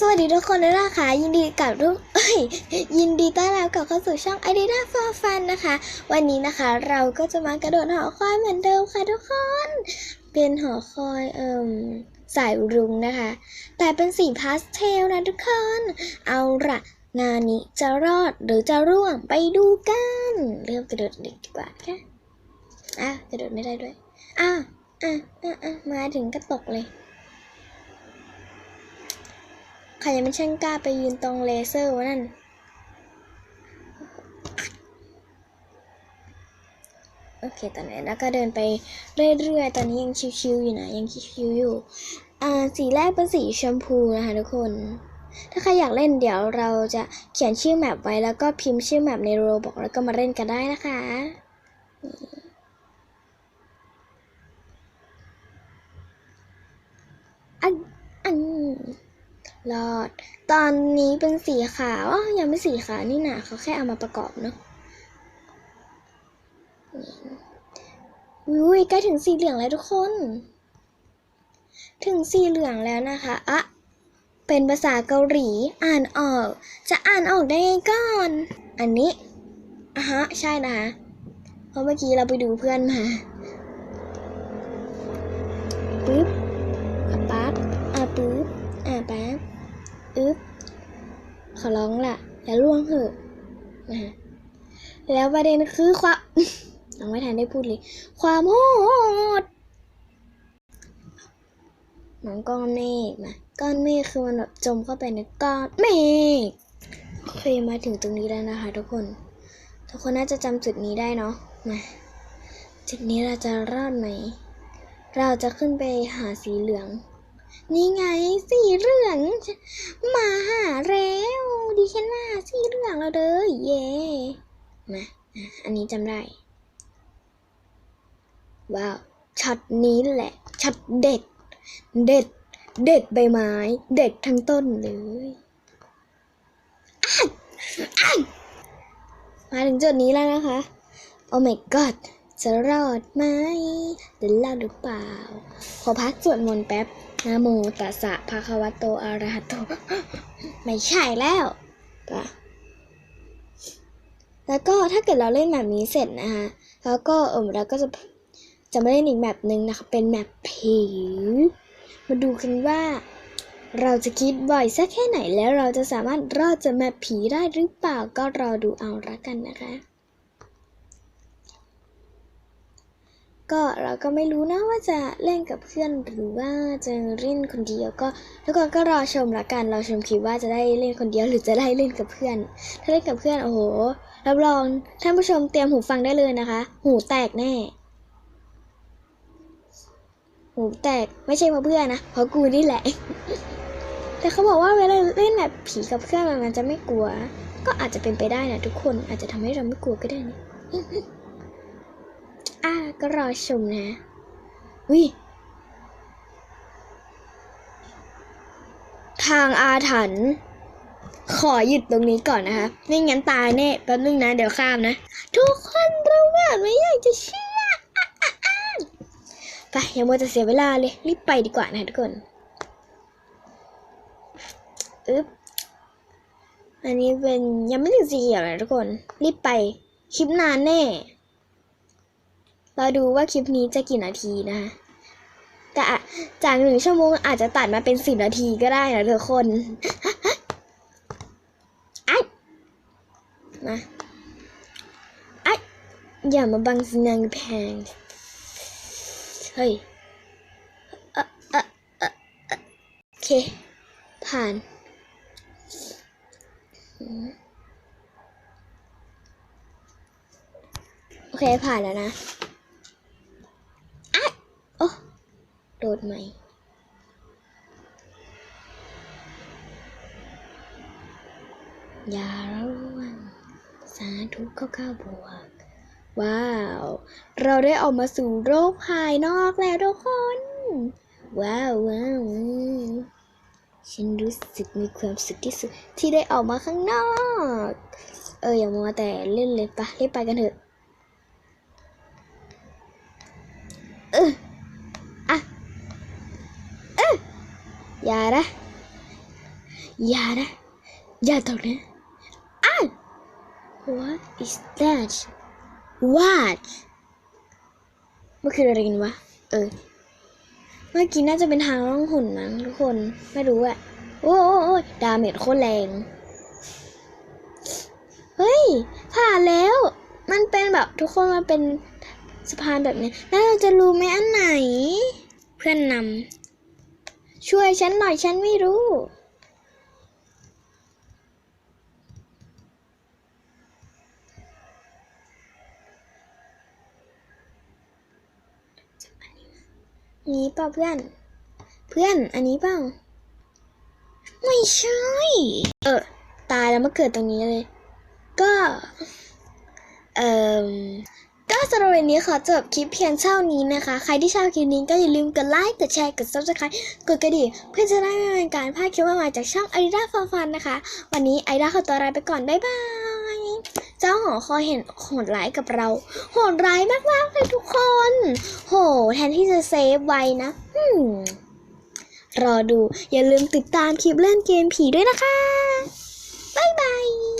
สวัสดีทุกคนด้วยนะคะยินดีกับทุกเอ้ยยินดีต้อนรับกลับเข้าสู่ช่อง i d i d a for Fun นะคะ วันนี้นะคะเราก็จะมากระโดดหอคอยเหมือนเดิมค่ะทุกคน เป็นหอคอยเอ่มสายรุ้งนะคะ แต่เป็นสีพาสเทลนะทุกคน เอาละงานนี้จะรอดหรือจะร่วงไปดูกัน เริ่มกระโดดดีกว่าค่ะอะกระโดดไม่ได้ด้วยอ้าวอะอะอะมาถึงก็ตกเลย ใค รยังไม่ช่างกล้าไปยืนตรงเลเซอร์วะนั่น โอเค ตอนนี้แล้วก็เดินไปเรื่อยๆ ตอนนี้ยังชิวๆอยู่นะ ยังชิวๆอยู่ อ่า สีแรกเป็นสีชมพูนะคะทุกคน ถ้าใครอยากเล่นเดี๋ยวเราจะเขียนชื่อแมปไว้แล้วก็พิมพ์ชื่อแมปในโรบอกแล้วก็มาเล่นกันได้นะคะอันอัน รอด ตอนนี้เป็นสีขาวอ้าวยังไม่สีขาวนี่นะเขาแค่เอามาประกอบเนาะอุ้ยใกล้ถึงสีเหลืองแล้วทุกคน ถึงสีเหลืองแล้วนะคะอะเป็นภาษาเกาหลีอ่านออก จะอ่านออกได้ไงก่อน อันนี้อะฮะ ใช่นะคะ เพราะเมื่อกี้เราไปดูเพื่อนมา อึ๊บขอร้องล่ะ อย่าล่วงเถอะนะแล้วประเด็นคือความยังไม่ทันได้พูดเลย ความโหดเหมือนก้อนเมฆนะก้อนเมฆคือมันแบบจมเข้าไปในก้อนเมฆโอเคมาถึงตรงนี้แล้วนะคะทุกคน ทุกคนน่าจะจำจุดนี้ได้เนาะมาจุดนี้เราจะรอดไหม เราจะขึ้นไปหาสีเหลือง นี่ไงสีเหลืองมาหาแล้วดิฉันมาหาสีเหลืองแล้วเด้อเย่มาอะอันนี้จำได้ ว้าวช็อตนี้แหละช็อตเด็ด เด็ด เด็ดใบไม้ เด็ดทั้งต้นเลยอ้ายอ้ายมาถึงจุดนี้แล้วนะคะ โอ้ my god จะรอดไหมจะรอดหรือเปล่า ขอพักสวดมนต์แป๊บ นะโมตัสสะภะคะวะโตอะระหะโต ไม่ใช่แล้วก็แล้วก็ถ้าเกิดเราเล่นแบบนี้เสร็จนะคะ แล้วก็เออเราก็จะจะมาเล่นอีกแบบหนึ่งนะคะ เป็นแมปผีมาดูกันว่า เราจะคิดบ่อยสักแค่ไหนแล้วเราจะสามารถรอดจากแมปผีได้หรือเปล่าก็รอดูเอาละกันนะคะ ก็เราก็ไม่รู้นะว่าจะเล่นกับเพื่อนหรือว่าจะเล่นคนเดียวก็ทุกคนก็รอชมละกันเราชมคลิปว่าจะได้เล่นคนเดียวหรือจะได้เล่นกับเพื่อน ถ้าเล่นกับเพื่อนโอ้โหรับรองท่านผู้ชมเตรียมหูฟังได้เลยนะคะ หูแตกแน่ หูแตกไม่ใช่เพราะเพื่อนนะเพราะกูนี่แหละ แต่เขาบอกว่าเวลาเล่นแบบผีกับเพื่อนมันจะไม่กลัว ก็อาจจะเป็นไปได้นะทุกคนอาจจะทำให้เราไม่กลัวก็ได้นะ อะก็รอชมนะวิทางอาถรรพ์ขอหยุดตรงนี้ก่อนนะคะไม่งั้นตายแน่แป๊บนึงนะ เดี๋ยวข้ามนะ ทุกคนเราแบบไม่อยากจะเชื่อไปอย่ามัวจะเสียเวลาเลย รีบไปดีกว่านะทุกคนอึ๊บอันนี้เป็นยังไม่ถึงสีเขียวเลยทุกคน รีบไป คลิปนานแน่ เราดูว่าคลิปนี้จะกี่นาทีนะคะแต่จากหนึ่งชั่วโมงอาจจะตัดมาเป็นสิบนาทีก็ได้นะทุกคนไอ้มาไอ้อย่ามาบังสนางแพงเฮ้ยเออเออเออเออโอเค ผ่านโอเคผ่านแล้วนะ ดดไหมอย่าระวังสาธุเข้าข้าบวก ว้าว เราได้ออกมาสู่โลกภายนอกแล้วทุกคนว้าวว้าวว้าวฉันรู้สึกมีความสุขที่สุดที่ได้ออกมาข้างนอก เอออย่ามัวแต่เล่นเลยปะรีบไปกันเถอะ เออ อย่านะ อย่านะ อย่าตกนะอ้าว What is that What มันคืออะไรกันวะ เออ เมื่อกี้น่าจะเป็นทางล่องหุ่นมั้งทุกคน ไม่รู้อะโอ้โอ้โอ้ดาเมจโคตรแรง เฮ้ย ผ่านแล้ว มันเป็นแบบทุกคนมันเป็นสะพานแบบนี้ แล้วเราจะรู้ไหมอันไหน เพื่อนนำ ช่วยฉันหน่อยฉันไม่รู้ นี้เปล่าเพื่อน เพื่อนอันนี้เปล่าไม่ใช่ เออ ตายแล้วมาเกิดตรงนี้เลย ก็ เอ่อ ก็สำหรับวันนี้ขอจบคลิปเพียงเท่านี้นะคะ ใครที่ชอบคลิปนี้ก็อย่าลืมกดไลค์ กดแชร์ กด subscribe กดกระดิ่งเพื่อจะได้ไม่เป็นการพลาดคลิปใหม่ๆจากช่อง i d a f o r Fun นนะคะ วันนี้ไอดาขอตัวลาไปก่อน บ๊ายบาย เจ้าหอคอยเห็นโหดร้ายกับเรา โหดร้ายมากๆเลยทุกคน โห แทนที่จะเซฟไว้นะรอดู อย่าลืมติดตามคลิปเล่นเกมผีด้วยนะคะ บ๊ายบาย